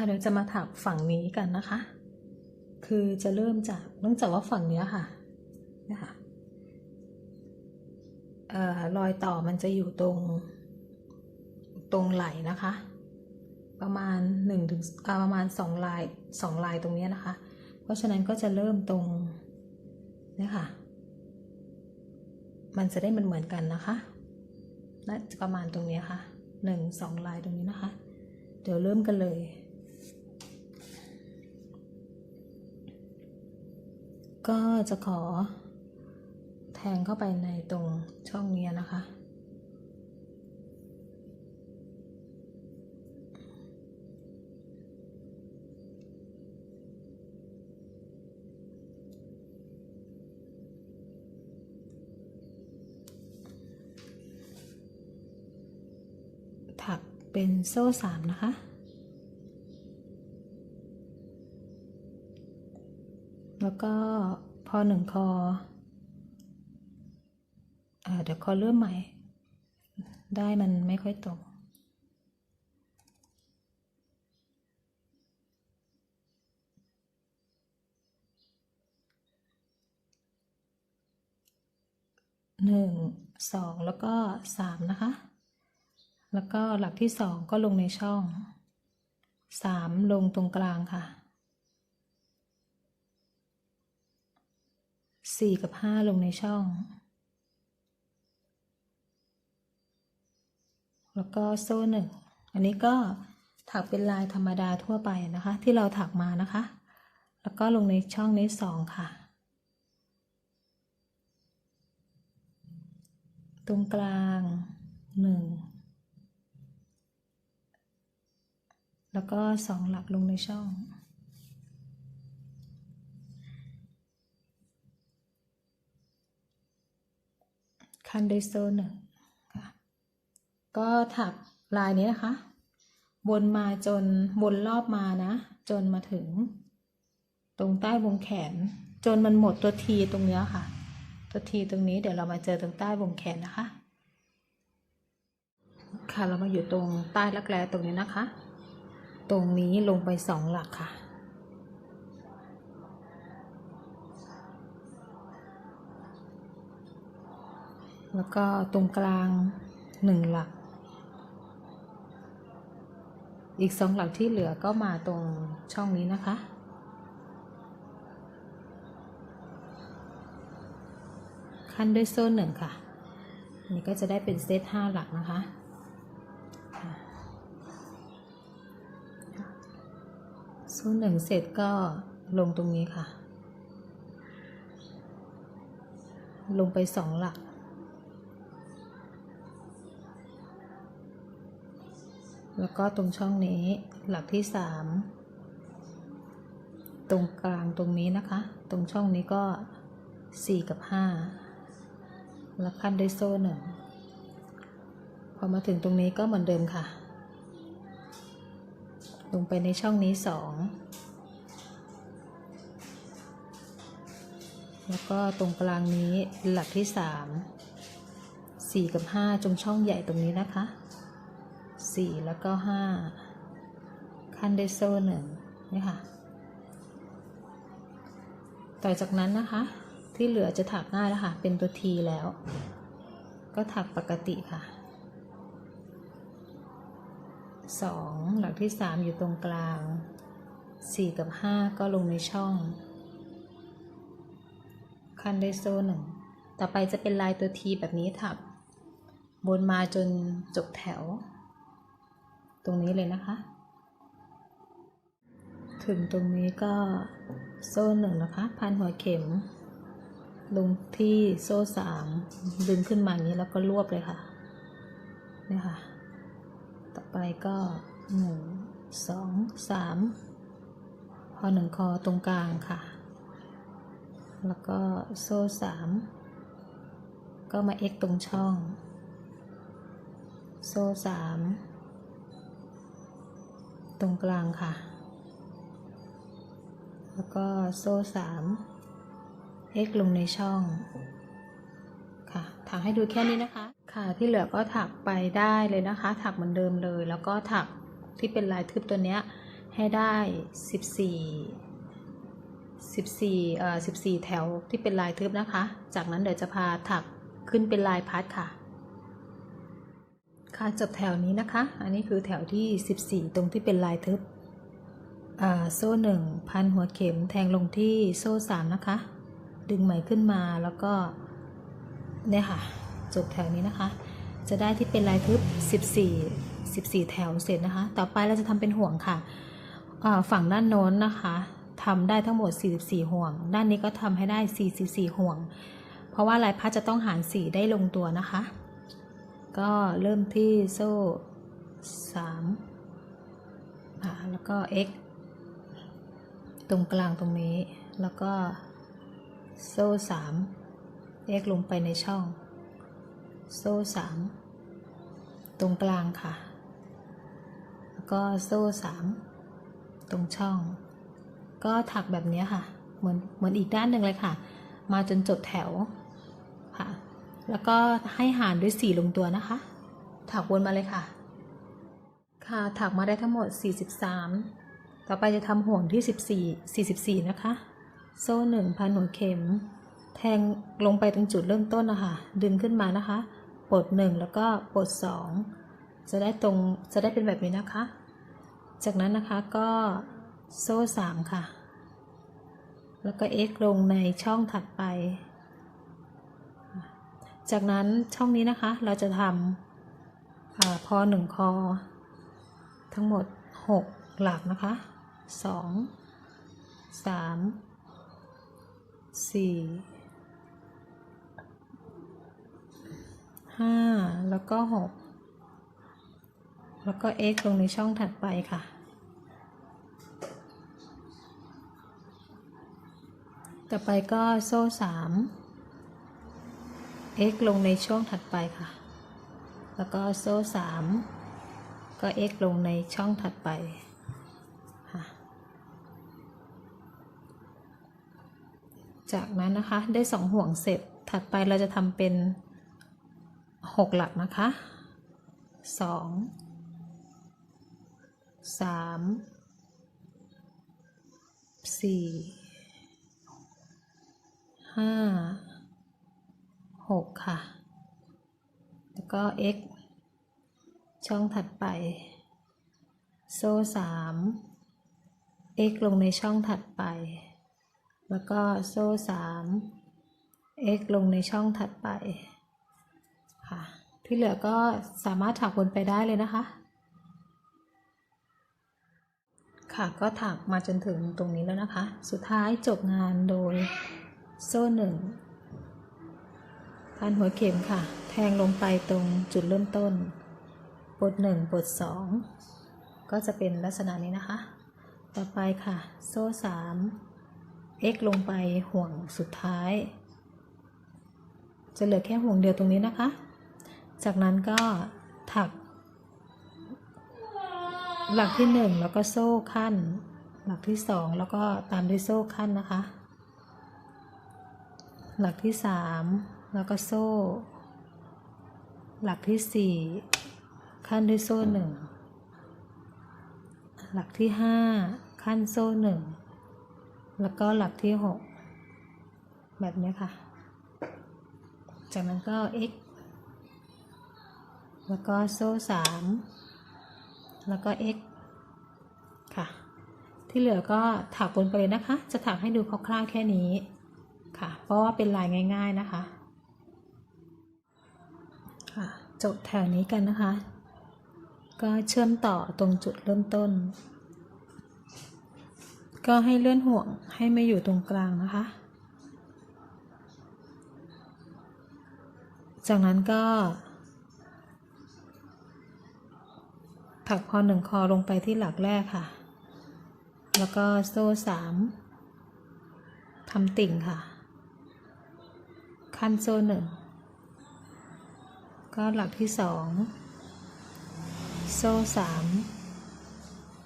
ค่ะเดี๋ยวจะมาถักฝั่งนี้กันนะคะ คือจะเริ่มจากเนื่องจากว่าฝั่งนี้ค่ะนะคะออรอยต่อมันจะอยู่ตรงตรงไหลนะคะ ประมาณหนึ่งถึงประมาณสองลายสองลายตรงนี้นะคะ เพราะฉะนั้นก็จะเริ่มตรงนี่ค่ะ มันจะได้มันเหมือนกันนะคะน่าจะประมาณตรงนี้ค่ะหนึ่งสองลายตรงนี้นะคะ เดี๋ยวเริ่มกันเลย ก็จะขอแทงเข้าไปในตรงช่องนี้นะคะ ถักเป็นโซ่สามนะคะแล้วก็ พอหนึ่งคออเดี๋ยวคอเริ่มใหม่ ได้มันไม่ค่อยตรงหนึ่งสองแล้วก็สามนะคะ แล้วก็หลักที่สองก็ลงในช่องสามลงตรงกลางค่ะ สี่กับห้าลงในช่อง แล้วก็โซ่หนึ่ง อันนี้ก็ถักเป็นลายธรรมดาทั่วไปนะคะ ที่เราถักมานะคะ แล้วก็ลงในช่องนี้สองค่ะ ตรงกลางหนึ่งแล้วก็สองหลักลงในช่อง คันด้วยโซ่หนึ่งค่ะก็ถักลายนี้นะคะวนมาจนวนรอบมานะ จนมาถึง ตรงใต้วงแขน จนมันหมดตัวทีตรงเนี้ยค่ะ ตัวทีตรงนี้เดี๋ยวเรามาเจอตรงใต้วงแขนนะคะ ค่ะเรามาอยู่ตรงใต้รักแร้ตรงนี้นะคะ ตรงนี้ลงไปสองหลักค่ะ แล้วก็ตรงกลางหนึ่งหลัก อีกสองหลักที่เหลือก็มาตรงช่องนี้นะคะ ขั้นด้วยโซ่หนึ่งค่ะ นี่ก็จะได้เป็นเซตห้าหลักนะคะโซ่หนึ่งเสร็จก็ลงตรงนี้ค่ะ ลงไปสองหลัก แล้วก็ตรงช่องนี้หลักที่สามตรงกลางตรงนี้นะคะ ตรงช่องนี้ก็สี่กับห้าแล้วขั้นด้วยโซ่หนึ่งพอมาถึงตรงนี้ก็เหมือนเดิมค่ะ ลงไปในช่องนี้สองแล้วก็ตรงกลางนี้หลักที่สามสี่กับห้าตรงช่องใหญ่ตรงนี้นะคะ สี่แล้วก็ห้าขั้นด้วโซ่หนึ่งนี่ค่ะ ต่อจากนั้นนะคะ ที่เหลือจะถักง่ายแล้วค่ะ เป็นตัวทีแล้ว ก็ถักปกติค่ะสองหลักที่สามอยู่ตรงกลางสี่กับห้าก็ลงในช่อง ขั้นด้วโซ่หนึ่งต่อไปจะเป็นลายตัวทีแบบนี้ถักบนมาจนจบแถว รงนี้เลยนะคะ ถึงตรงนี้ก็โซ่หนึ่งนะคะ พันหัวเข็ม ลงที่โซ่สามดึงขึ้นมาอย่างนี้แล้วก็รวบเลยค่ะเนี่ยค่ะ ต่อไปก็หนึ่งสองสามพอหนึ่งคอตรงกลางค่ะ แล้วก็โซ่สามก็มาเอ็กตรงช่อง โซ่สาม ตรงกลางค่ะ แล้วก็โซ่สามเอ็กลงในช่องค่ะถักให้ดูแค่นี้นะคะ ค่ะที่เหลือก็ถักไปได้เลยนะคะ ถักเหมือนเดิมเลย แล้วก็ถักที่เป็นลายทึบตัวเนี้ยใให้ได้สิบสี่สิบสี่เอ่อสิบสี่แถวที่เป็นลายทึบนะคะ จากนั้นเดี๋ยวจะพาถักขึ้นเป็นลายพัดค่ะ ค่ะจบแถวนี้นะคะ อันนี้คือแถวที่ 14 ตรงที่เป็นลายทึบอ่าโซ่หนึ่งพันหัวเข็มแทงลงที่โซ่สามนะคะ ดึงไหมขึ้นมาแล้วก็เนี่ยค่ะ จบแถวนี้นะคะ จะได้ที่เป็นลายทึบ 14 14 แถวเสร็จนะคะ ต่อไปเราจะทำเป็นห่วงค่ะอ่าฝั่งด้านโน้นนะคะทำได้ทั้งหมด 44 ห่วง ด้านนี้ก็ทำให้ได้ 44 ห่วง เพราะว่าลายพัดจะต้องหาร4ได้ลงตัวนะคะ ก็เริ่มที่โซ่3อ่าแล้วก็ x ตรงกลางตรงนี้ แล้วก็โซ่3 x ลงไปในช่อง โซ่3ตรงกลางค่ะ แล้วก็โซ่3ตรงช่อง ก็ถักแบบนี้ค่ะ เหมือนเหมือนอีกด้านหนึ่งเลยค่ะ มาจนจบแถว แล้วก็ให้หารด้วย 4 ลงตัวนะคะ ถักวนมาเลยค่ะ ค่ะ ถักมาได้ทั้งหมด 43 ต่อไปจะทำห่วงที่ 14 44 นะคะ โซ่หนึ่งพันหัวเข็ม แทงลงไปตรงจุดเริ่มต้นนะคะ ดึงขึ้นมานะคะ ปลดหนึ่งแล้วก็ปลดสองจะได้ตรง จะได้เป็นแบบนี้นะคะ จากนั้นนะคะก็โซ่สามค่ะ แล้วก็ x ลงในช่องถัดไป จากนั้นช่องนี้นะคะ เราจะทำอพอหนึ่งคอ ทั้งหมด 6 หลักนะคะ 2 3 4 5 แล้วก็ 6 แล้วก็ x ลงในช่องถัดไปค่ะต่อไปก็โซ่สาม x ลงในช่วงถัดไปค่ะ แล้วก็โซ่สามก็ x ลงในช่องถัดไปค่ะ จากนั้นนะคะได้สองห่วงเสร็จถัดไปเราจะทำเป็นหกหลักนะคะสองสามสี่ห้า หกค่ะ แล้วก็ x ช่องถัดไป โซ่สาม x ลงในช่องถัดไป แล้วก็โซ่สาม x ลงในช่องถัดไปค่ะ ที่เหลือก็สามารถถักวนไปได้เลยนะคะ ค่ะก็ถักมาจนถึงตรงนี้แล้วนะคะ สุดท้ายจบงานโดยโซ่หนึ่ง พันหัวเข็มค่ะ แทงลงไปตรงจุดเริ่มต้นปลดหนึ่งปลดสองก็จะเป็นลักษณะนี้นะคะ ต่อไปค่ะ โซ่สาม x ลงไปห่วงสุดท้าย จะเหลือแค่ห่วงเดียวตรงนี้นะคะ จากนั้นก็ถัก หลักที่หนึ่งแล้วก็โซ่ขั้น หลักที่สองแล้วก็ตามด้วยโซ่ขั้นนะคะ หลักที่สาม แล้วก็โซ่ หลักที่สี่ขั้นด้วยโซ่หนึ่งหลักที่ห้าขั้นโซ่หนึ่งแล้วก็หลักที่หกแบบนี้ค่ะ จากนั้นก็ x แล้วก็โซ่สามแล้วก็ x ค่ะ ที่เหลือก็ถักวนไปเลยนะคะ จะถักให้ดูคร่าวๆแค่นี้ค่ะ เพราะว่าเป็นลายง่าย ๆนะคะ ค่ะ จบแถวนี้กันนะคะ ก็เชื่อมต่อตรงจุดเริ่มต้น ก็ให้เลื่อนห่วงให้มาอยู่ตรงกลางนะคะ จากนั้นก็ ถักพอหนึ่งคอลงไปที่หลักแรกค่ะ แล้วก็โซ่สามทำติ่งค่ะ ขั้นโซ่หนึ่ง ก็หลักที่สองโซ่สาม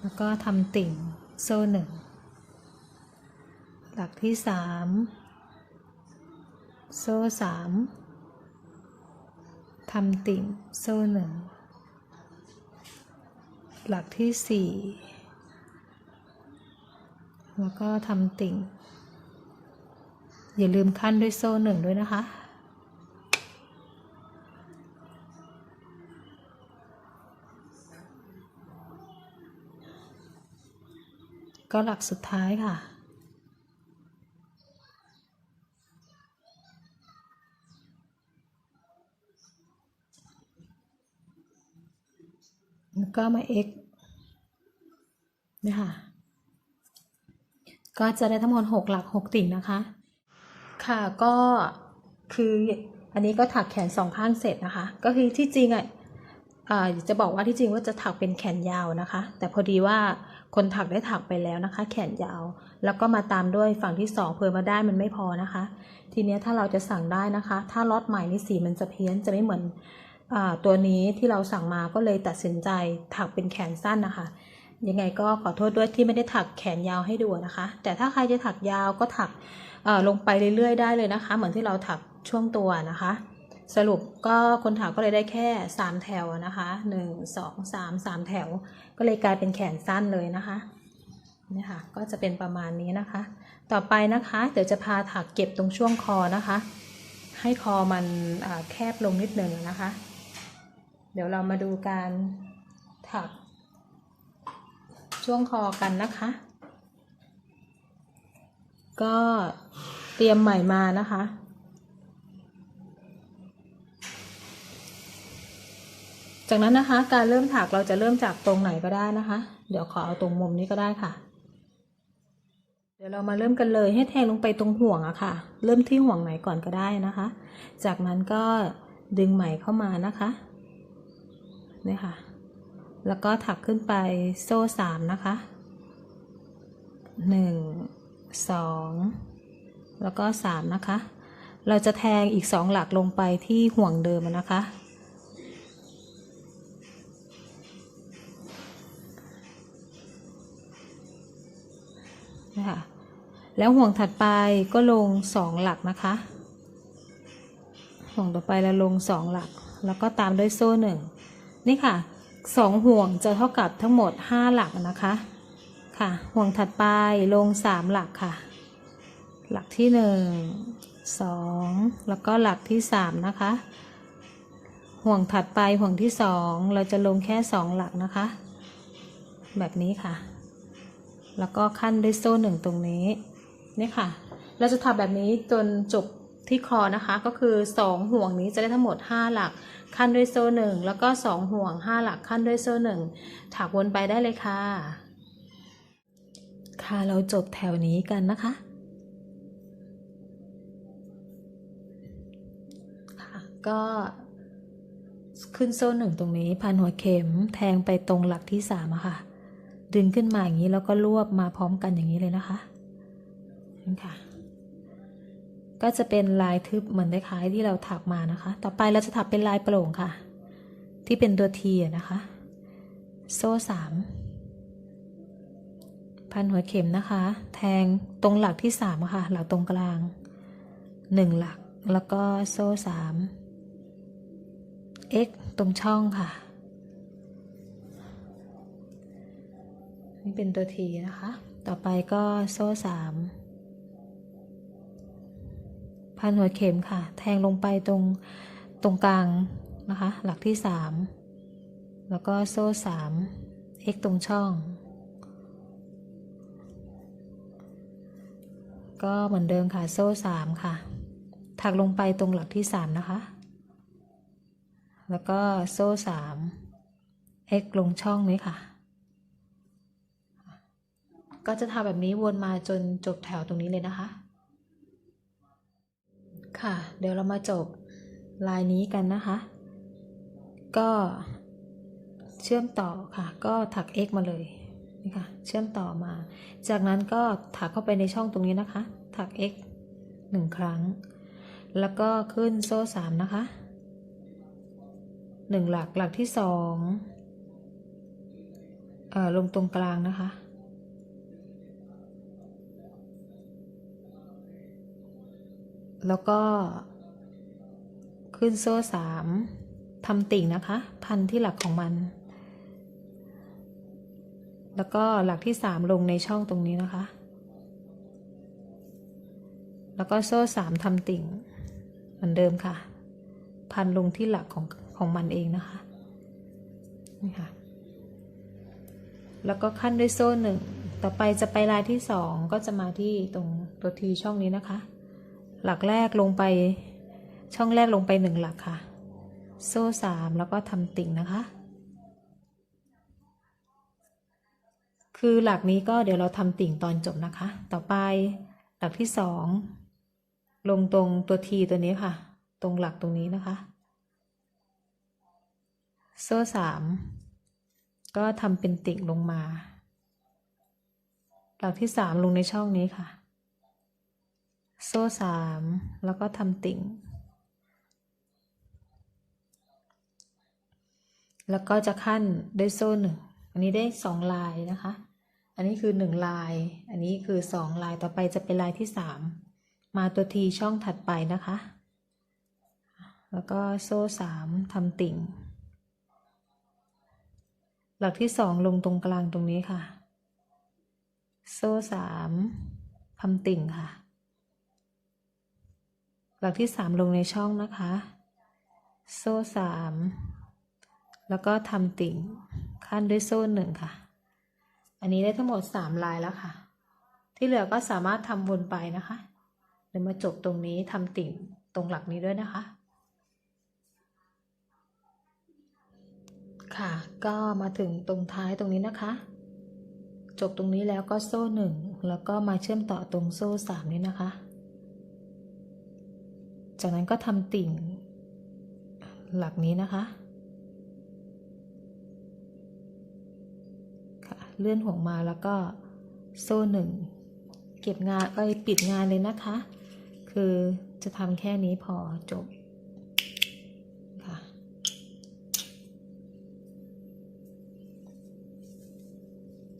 แล้วก็ทำติ่งโซ่หนึ่งหลักที่สามโซ่สามทำติ่งโซ่หนึ่งหลักที่สี่แล้วก็ทำติ่ง อย่าลืมขั้นด้วยโซ่หนึ่งด้วยนะคะ ก็หลักสุดท้ายค่ะ แล้วก็มา x เนี่ยค่ะก็จะได้ทั้งหมดหกหลักหกติ่งนะคะ ค่ะก็คืออันนี้ก็ถักแขนสองข้างเสร็จนะคะ ก็คือที่จริงอะจะบอกว่าที่จริงว่าจะถักเป็นแขนยาวนะคะ แต่พอดีว่า คนถักได้ถักไปแล้วนะคะ แขนยาว แล้วก็มาตามด้วยฝั่งที่สองเพิ่มมาได้มันไม่พอนะคะ ทีนี้ถ้าเราจะสั่งได้นะคะ ถ้าล็อตใหม่นี่สีมันจะเพี้ยนจะไม่เหมือนอตัวนี้ที่เราสั่งมาก็เลยตัดสินใจถักเป็นแขนสั้นนะคะ ยังไงก็ขอโทษด้วยที่ไม่ได้ถักแขนยาวให้ดูนะคะ แต่ถ้าใครจะถักยาวก็ถักลงไปเรื่อยๆได้เลยนะคะ เหมือนที่เราถักช่วงตัวนะคะ สรุปก็คนถักก็เลยได้แค่ 3 แถวนะคะ1 2 3 3 แถว ก็เลยกลายเป็นแขนสั้นเลยนะคะนี่ค่ะก็จะเป็นประมาณนี้นะคะ ต่อไปนะคะเดี๋ยวจะพาถักเก็บตรงช่วงคอนะคะ ให้คอมันแคบลงนิดหนึ่งนะคะ เดี๋ยวเรามาดูการถักช่วงคอกันนะคะ ก็เตรียมใหม่มานะคะ จากนั้นนะคะ การเริ่มถักเราจะเริ่มจากตรงไหนก็ได้นะคะ เดี๋ยวขอเอาตรงมุมนี้ก็ได้ค่ะ เดี๋ยวเรามาเริ่มกันเลยให้แทงลงไปตรงห่วงอะค่ะ เริ่มที่ห่วงไหนก่อนก็ได้นะคะ จากนั้นก็ดึงไหมเข้ามานะคะนี่ค่ะ แล้วก็ถักขึ้นไปโซ่สามนะคะหนึ่งสองแล้วก็สามนะคะ เราจะแทงอีกสองหลักลงไปที่ห่วงเดิมนะคะ แล้วห่วงถัดไปก็ลงสองหลักนะคะ ห่วงต่อไปเราลงสองหลัก แล้วก็ตามด้วยโซ่หนึ่งนี่ค่ะสองห่วงจะเท่ากับทั้งหมดห้าหลักนะคะค่ะ ห่วงถัดไปลงสามหลักค่ะ หลักที่หนึ่งสองแล้วก็หลักที่สามนะคะ ห่วงถัดไปห่วงที่สองเราจะลงแค่สองหลักนะคะ แบบนี้ค่ะ แล้วก็ขั้นด้วยโซ่หนึ่งตรงนี้ นี่ค่ะ เราจะทำแบบนี้จนจบที่คอนะคะ ก็คือสองห่วงนี้จะได้ทั้งหมดห้าหลักขั้นด้วยโซ่หนึ่งแล้วก็สองห่วงห้าหลักขั้นด้วยโซ่หนึ่งถักวนไปได้เลยค่ะ ค่ะเราจบแถวนี้กันนะคะค่ะก็ขึ้นโซ่หนึ่งตรงนี้พันหัวเข็มแทงไปตรงหลักที่สามอะค่ะ ดึงขึ้นมาอย่างนี้แล้วก็รวบมาพร้อมกันอย่างนี้เลยนะคะ ค่ะ ก็จะเป็นลายทึบเหมือนคล้ายๆที่เราถักมานะคะ ต่อไปเราจะถักเป็นลายโปร่งค่ะ ที่เป็นตัวทีนะคะ โซ่สามพันหัวเข็มนะคะ แทงตรงหลักที่สามค่ะ หลักตรงกลางหนึ่งหลักแล้วก็โซ่สาม x ตรงช่องค่ะนี่เป็นตัวทีนะคะ ต่อไปก็โซ่สาม พันหัวเข็มค่ะ แทงลงไปตรงตรงกลางนะคะ หลักที่สามแล้วก็โซ่สาม x ตรงช่อง ก็เหมือนเดิมค่ะ โซ่สามค่ะ ถักลงไปตรงหลักที่สามนะคะ แล้วก็โซ่สาม x ลงช่องนี้ค่ะ ก็จะทำแบบนี้วนมาจนจบแถวตรงนี้เลยนะคะ ค่ะ เดี๋ยวเรามาจบลายนี้กันนะคะ ก็เชื่อมต่อค่ะ ก็ถัก x มาเลยนี่ค่ะ เชื่อมต่อมา จากนั้นก็ถักเข้าไปในช่องตรงนี้นะคะ ถัก x หนึ่งครั้ง แล้วก็ขึ้นโซ่สามนะคะหนึ่งหลักหลักที่สองเอ่อลงตรงกลางนะคะ แล้วก็ ขึ้นโซ่สามทำติ่งนะคะ พันที่หลักของมัน แล้วก็หลักที่สามลงในช่องตรงนี้นะคะ แล้วก็โซ่สามทำติ่ง เหมือนเดิมค่ะ พันลงที่หลักของของมันเองนะคะ นี่ค่ะ แล้วก็ขั้นด้วยโซ่หนึ่ง ต่อไปจะไปลายที่สองก็จะมาที่ตรงตัวทีช่องนี้นะคะ หลักแรกลงไป ช่องแรกลงไปหนึ่งหลักค่ะ โซ่สามแล้วก็ทำติ่งนะคะ คือหลักนี้ก็เดี๋ยวเราทำติ่งตอนจบนะคะ ต่อไปหลักที่สองลงตรงตัวทีตัวนี้ค่ะ ตรงหลักตรงนี้นะคะ โซ่สามก็ทำเป็นติ่งลงมา หลักที่สามลงในช่องนี้ค่ะ โซ่สามแล้วก็ทำติ่ง แล้วก็จะขั้นด้วยโซ่หนึ่งอันนี้ได้สองลายนะคะ อันนี้คือหนึ่งลาย อันนี้คือสองลายต่อไปจะเป็นลายที่สามมาตัวทีช่องถัดไปนะคะ แล้วก็โซ่สามทำติ่ง หลักที่สองลงตรงกลางตรงนี้ค่ะ โซ่สามทำติ่งค่ะ หลักที่สามลงในช่องนะคะ โซ่สามแล้วก็ทำติ่งขั้นด้วยโซ่หนึ่งค่ะ อันนี้ได้ทั้งหมดสามลายแล้วค่ะ ที่เหลือก็สามารถทำวนไปนะคะเดี๋ยวมาจบตรงนี้ทำติ่งตรงหลักนี้ด้วยนะคะ ค่ะ ก็มาถึงตรงท้ายตรงนี้นะคะ จบตรงนี้แล้วก็โซ่หนึ่งแล้วก็มาเชื่อมต่อตรงโซ่สามนี้นะคะ จากนั้นก็ทำติ่ง หลักนี้นะคะค่ะเลื่อนห่วงมาแล้วก็โซ่หนึ่งเก็บงานเอ้ยปิดงานเลยนะคะ คือจะทำแค่นี้พอจบค่ะ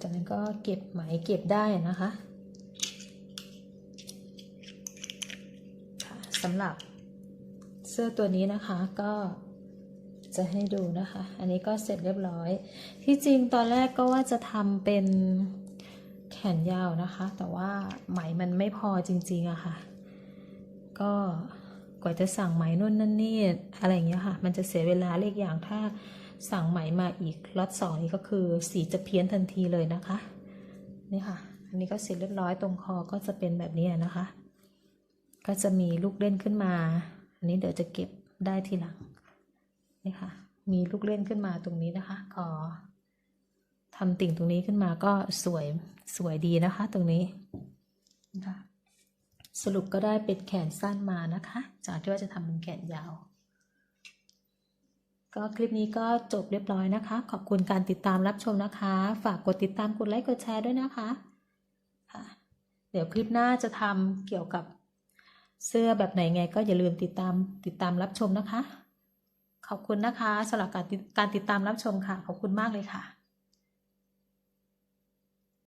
จากนั้นก็เก็บไหมเก็บได้นะคะ ค่ะ สำหรับเสื้อตัวนี้นะคะก็จะให้ดูนะคะ อันนี้ก็เสร็จเรียบร้อย ที่จริงตอนแรกก็ว่าจะทำเป็นแขนยาวนะคะ แต่ว่าไหมมันไม่พอจริงๆอะค่ะ ก็กว่าจะสั่งไหมนู่นนั่นนี่อะไรอย่างเงี้ยค่ะ มันจะเสียเวลาเรียกอย่างถ้าสั่งไหมมาอีกล็อตสองนี้ก็คือสีจะเพี้ยนทันทีเลยนะคะ นี่ค่ะ อันนี้ก็เสร็จเรียบร้อยตรงคอก็จะเป็นแบบนี้นะคะ ก็จะมีลูกเล่นขึ้นมา อันนี้เดี๋ยวจะเก็บได้ทีหลังนี่ค่ะ มีลูกเล่นขึ้นมาตรงนี้นะคะ ขอทำติ่งตรงนี้ขึ้นมาก็สวยสวยดีนะคะ ตรงนี้นะะสรุปก็ได้เป็นแขนสั้นมานะคะ จากที่ว่าจะทำเป็นแขนยาว ก็คลิปนี้ก็จบเรียบร้อยนะคะ ขอบคุณการติดตามรับชมนะคะ ฝากกดติดตามกดไลค์กดแชร์ด้วยนะคะค่ะ เดี๋ยวคลิปหน้าจะทำเกี่ยวกับ เสื้อแบบไหนไงก็อย่าลืมติดตามติดตามรับชมนะคะ ขอบคุณนะคะสำหรับการติดการติดตามรับชมค่ะ ขอบคุณมากเลยค่ะ